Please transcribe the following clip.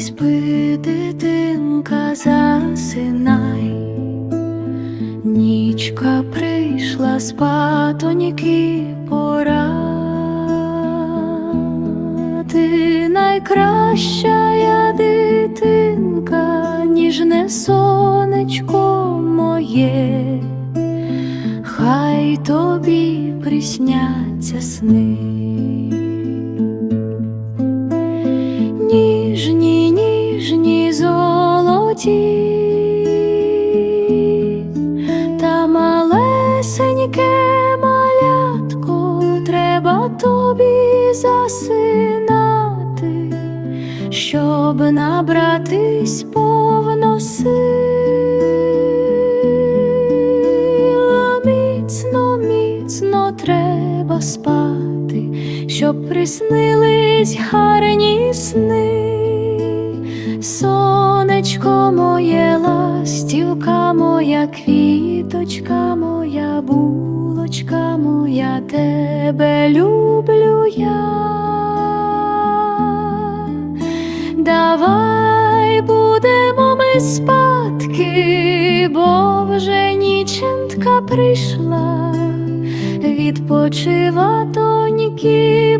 спи, дитинка, засинай. Нічка прийшла спатоньки пора. Ти найкраща я дитинка, ніжне сонечко моє, хай тобі присняться сни. Та малесеньке малятко, треба тобі засинати, щоб набратись повно сил. Міцно, міцно треба спати, щоб приснились гарні сни. Сонечко моє, ластівка моя, квіточка моя, булочка моя, тебе люблю я. Давай будемо ми спадки, бо вже нічентка прийшла, відпочива тоньки